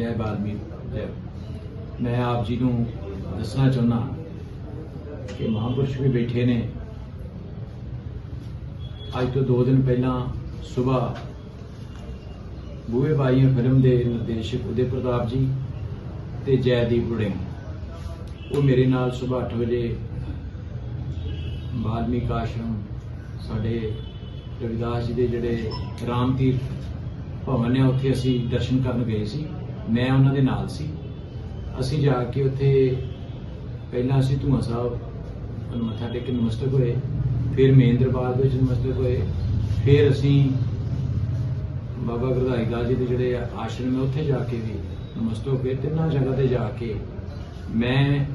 ਜੈ ਬਾਲਮੀ ਜੈ। ਮੈਂ ਆਪ ਜੀ ਨੂੰ ਦੱਸਣਾ ਚਾਹੁੰਦਾ ਕਿ ਮਹਾਂਪੁਰਸ਼ ਵੀ ਬੈਠੇ ਨੇ। ਅੱਜ ਤੋਂ 2 ਦਿਨ ਪਹਿਲਾਂ ਸਵੇਰ ਬੂਹੇ ਬਾਈਆਂ ਫਿਲਮ ਦੇ ਨਿਰਦੇਸ਼ਕ ਉਦੇ ਪ੍ਰਤਾਪ ਜੀ ਤੇ ਜੈਦੀਪ ਵੜਿੰਗ ਉਹ ਮੇਰੇ ਨਾਲ ਸਵੇਰ 8 ਵਜੇ ਵਾਲਮੀਕ ਆਸ਼ਰਮ ਸਾਡੇ ਰਵਿਦਾਸ ਜੀ ਦੇ ਜਿਹੜੇ ਰਾਮ ਤੀਰਥ ਭਵਨ ਹੈ ਉੱਥੇ ਅਸੀਂ ਦਰਸ਼ਨ ਕਰਨ ਗਏ ਸੀ। ਮੈਂ ਉਹਨਾਂ ਦੇ ਨਾਲ ਸੀ। ਅਸੀਂ ਜਾ ਕੇ ਉੱਥੇ ਪਹਿਲਾਂ ਅਸੀਂ ਧੂਆ ਸਾਹਿਬ ਨੂੰ ਮੱਥਾ ਟੇਕ ਕੇ ਨਮਸਤਕ ਹੋਏ, ਫਿਰ ਮੇਨ ਦਰਬਾਰ ਵਿੱਚ ਨਮਸਤਕ ਹੋਏ, ਫਿਰ ਅਸੀਂ ਬਾਬਾ ਗੁਰਦਾਈ ਦਾਸ ਜੀ ਦੇ ਜਿਹੜੇ ਆਸ਼ਰਮ ਹੈ, ਉੱਥੇ ਜਾ ਕੇ ਵੀ ਨਮਸਤਕ ਹੋਏ। ਤਿੰਨਾਂ ਜਗ੍ਹਾ ਤੇ ਜਾ ਕੇ ਮੈਂ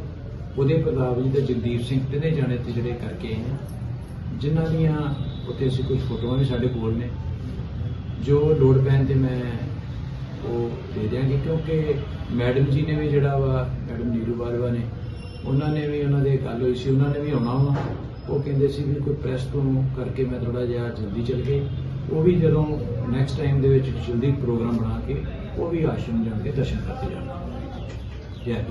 ਉਹਦੇ ਪ੍ਰਤਾਪ ਜੀ ਤੇ ਜਗਦੀਪ ਸਿੰਘ ਤਿੰਨੇ ਜਾਣੇ ਤੇ ਜਿਹੜੇ ਕਰਕੇ ਆਏ ਹਾਂ। ਜਿਨ੍ਹਾਂ ਦੀਆਂ ਉੱਥੇ ਅਸੀਂ ਕੁਝ ਫੋਟੋਆਂ ਵੀ ਸਾਡੇ ਕੋਲ ਨੇ। ਜੋ ਲੋੜ ਪੈਣ ਤੇ ਮੈਂ ਉਹ ਦੇ ਦਿਆਂਗੇ ਕਿਉਂਕਿ ਮੈਡਮ ਜੀ ਨੇ ਵੀ ਜਿਹੜਾ ਵਾ, ਮੈਡਮ ਨੀਰੂ ਬਾਜਵਾ ਨੇ, ਉਹਨਾਂ ਨੇ ਵੀ ਉਹਨਾਂ ਦੇ ਗੱਲ ਹੋਈ ਸੀ, ਉਹਨਾਂ ਨੇ ਵੀ ਆਉਣਾ ਵਾ। ਉਹ ਕਹਿੰਦੇ ਸੀ ਵੀ ਕੋਈ ਪ੍ਰੈਸ ਤੋਂ ਕਰਕੇ ਮੈਂ ਥੋੜਾ ਜਿਹਾ ਜਲਦੀ ਚੱਲ ਗਈ। ਉਹ ਵੀ ਜਦੋਂ ਨੈਕਸਟ ਟਾਈਮ ਦੇ ਵਿੱਚ ਜਲਦੀ ਪ੍ਰੋਗਰਾਮ ਬਣਾ ਕੇ, ਉਹ ਵੀ ਆਸ਼ਰਮ ਜਾ ਕੇ ਦਰਸ਼ਨ ਕਰਕੇ ਜਾਣਾ। ਜੈ